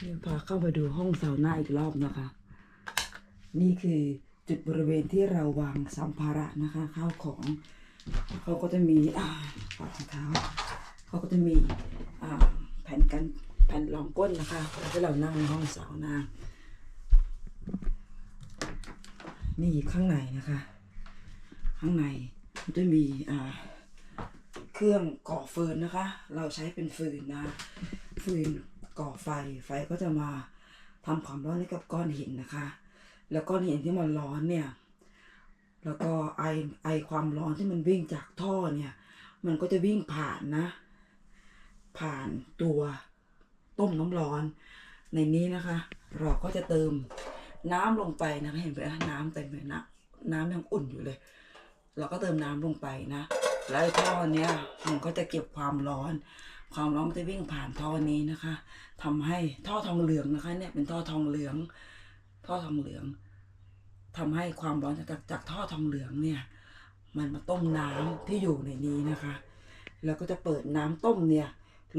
เดี๋ยวพาเข้ามาดูห้องซาวน่าอีกรอบนะคะ นี่คือจุดบริเวณที่เราวางสัมภาระนะคะข้าวของเขาก็จะมีอ่าปอดรองเท้าเขาก็จะมีอ่าแผ่นกันแผ่นรองก้นนะคะแล้วที่เรานั่งในห้องซาวน่านี่ข้างในนะคะ ข้างในมันจะมีอ่าเครื่องก่อฟืนนะคะ เราใช้เป็นฟืนนะฟืน ก่อไฟ ไฟก็จะมาทำความร้อนให้กับก้อนหินนะคะ แล้วก้อนหินที่มันร้อนเนี่ย แล้วก็ไอไอความร้อนที่มันวิ่งจากท่อเนี่ย มันก็จะวิ่งผ่านนะ ผ่านตัวต้มน้ำร้อน ในนี้นะคะ เราก็จะเติมน้ำลงไปนะคะเห็นไหมน้ำเต็มเลยนะน้ำยังอุ่นอยู่เลย เราก็เติมน้ำลงไปนะ แล้วไอ้ท่อเนี้ยมันก็จะเก็บความร้อน ความร้อนมันจะวิ่งผ่านท่อนี้นะคะทำให้ท่อทองเหลืองนะคะ เนี่ยเป็นท่อทองเหลือง ท่อทองเหลืองทำให้ความร้อนจากจากท่อทองเหลืองเนี่ย มันมาต้มน้ำที่อยู่ในนี้นะคะ แล้วก็จะเปิดน้ำต้มเนี่ย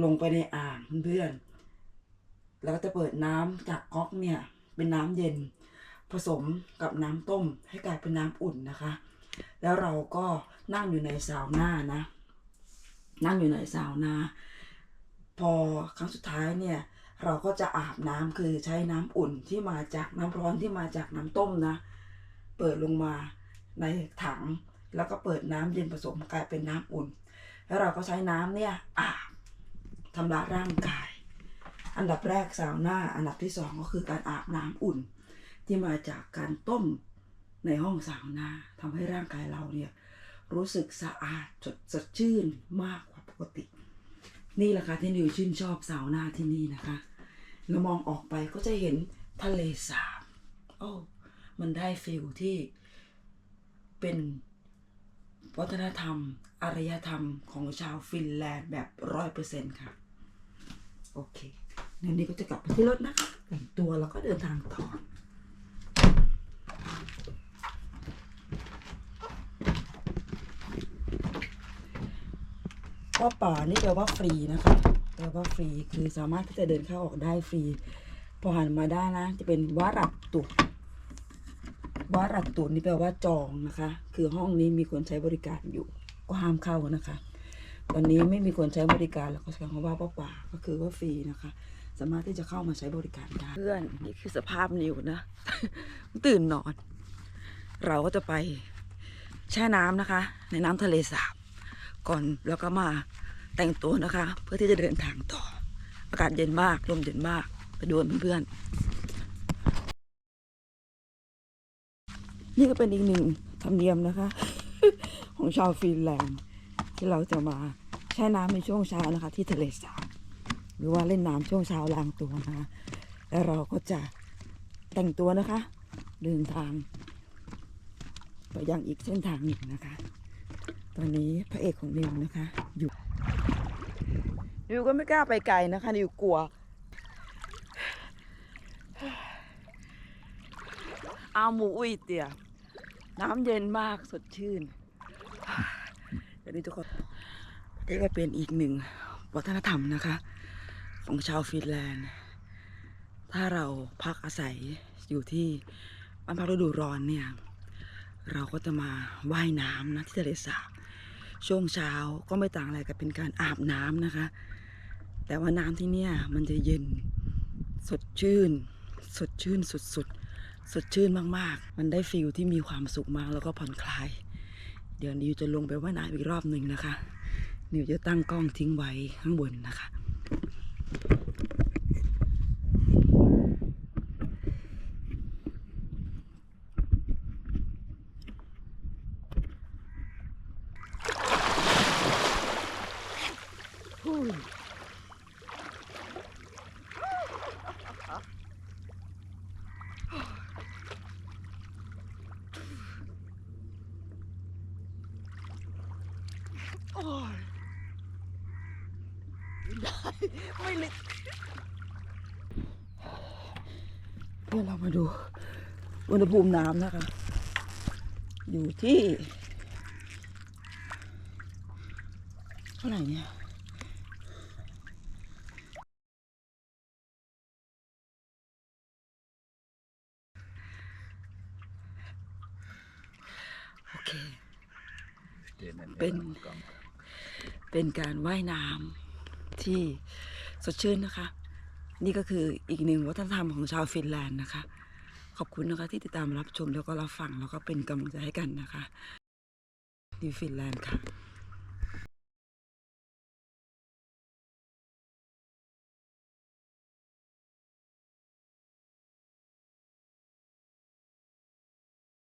ลงไปในอ่างเพื่อนๆแล้วก็จะเปิดน้ำจากก๊อกเนี่ย เป็นน้ำเย็น ผสมกับน้ำต้ม ให้กลายเป็นน้ำอุ่นนะคะ แล้วเราก็นั่งอยู่ในซาวน่านะ นั่งอยู่ในซาวน่า พอครั้งสุดท้ายเนี่ยเราก็จะอาบน้ำคือใช้น้ำอุ่นที่มาจากน้ำร้อนที่มาจากน้ำต้มนะ เปิดลงมาในถัง แล้วก็เปิดน้ำเย็นผสมกลายเป็นน้ำอุ่น แล้วเราก็ใช้น้ำเนี่ยอาบทำระร่างกาย อันดับแรกซาวน่าอันดับที่สองก็คือการอาบน้ำอุ่น ที่มาจากการต้มในห้องซาวน่าทำให้ร่างกายเราเนี่ยรู้สึกสะอาดสดสดชื่นมากกว่าปกติ นี่แหละค่ะที่นิวชื่นชอบซาวน่าที่นี่นะคะแล้วมองออกไปก็จะเห็นทะเลสาบโอ้มันได้ฟิลที่เป็นวัฒนธรรม อารยธรรมของชาวฟินแลนด์แบบร้อยเปอร์เซ็นต์ค่ะ โอเคเดี๋ยวนี้ก็จะกลับไปที่รถนะคะแต่งตัวแล้วก็เดินทางต่อ ว่าป่านี่แปลว่าฟรีนะคะแปลว่าฟรีคือสามารถที่จะเดินเข้าออกได้ฟรี พอหันมาได้นนะ จะเป็นวารัตตุวารัตตุนี่แปลว่าจองนะคะ คือห้องนี้มีคนใช้บริการอยู่ ก็ห้ามเข้านะคะ ตอนนี้ไม่มีคนใช้บริการแล้วก็ใช้คำว่าว่าป่าก็คือว่าฟรีนะคะ สามารถที่จะเข้ามาใช้บริการได้เพื่อนนี่คือสภาพนิวนะตื่นนอน เราก็จะไปแช่น้ำนะคะ ในน้ำทะเลสาบ ก่อนแล้วก็มาแต่งตัวนะคะ เพื่อที่จะเดินทางต่อ อากาศเย็นมากลมเย็นมาก ไปดูกันเพื่อนๆนี่ก็เป็นอีกหนึ่งธรรมเนียมนะคะ ของชาวฟินแลนด์ที่เราจะมาแช่น้ำในช่วงเช้านะคะ ที่ทะเลสาบหรือว่าเล่นน้ำช่วงเช้าล้างตัวนะคะแล้วเราก็จะแต่งตัวนะคะ เดินทาง ไปยังอีกเส้นทางหนึ่งนะคะ ตอนนี้พระเอกของนิวนะคะ อยู่นิวก็ไม่กล้าไปไกลนะคะนิวกลัว เอาหมูอุ้ยเตี่ยน้ำเย็นมากสดชื่นเดี๋ยวนี้ทุกคนนี่ก็เป็นอีกหนึ่งวัฒนธรรมนะคะ ของชาวฟินแลนด์ ถ้าเราพักอาศัยอยู่ที่บ้านพักฤดูร้อนเนี่ย เราก็จะมาว่ายน้ำนะที่ทะเลสาบ ช่วงเช้าก็ไม่ต่างอะไรกับเป็นการอาบน้ำนะคะ แต่ว่าน้ำที่เนี่ยมันจะเย็นสดชื่น สดชื่นสุดๆสดชื่นมากๆ มันได้ฟิลที่มีความสุขมากแล้วก็ผ่อนคลาย เดี๋ยวนิวจะลงไปว่ายน้ำอีกรอบหนึ่งนะคะ นิวจะตั้งกล้องทิ้งไว้ข้างบนนะคะ ไม่ได้ ไม่ลึกเดี๋ยวเรามาดูอุณหภูมิน้ำนะคะ อยู่ที่เท่าไหร่เนี่ยโอเคเป็น เป็นการว่ายน้ำที่สดชื่นนะคะ นี่ก็คืออีกหนึ่งวัฒนธรรมของชาวฟินแลนด์นะคะ ขอบคุณนะคะที่ติดตามรับชมแล้วก็รับฟังแล้วก็เป็นกำลังใจให้กันนะคะนิวฟินแลนด์ค่ะ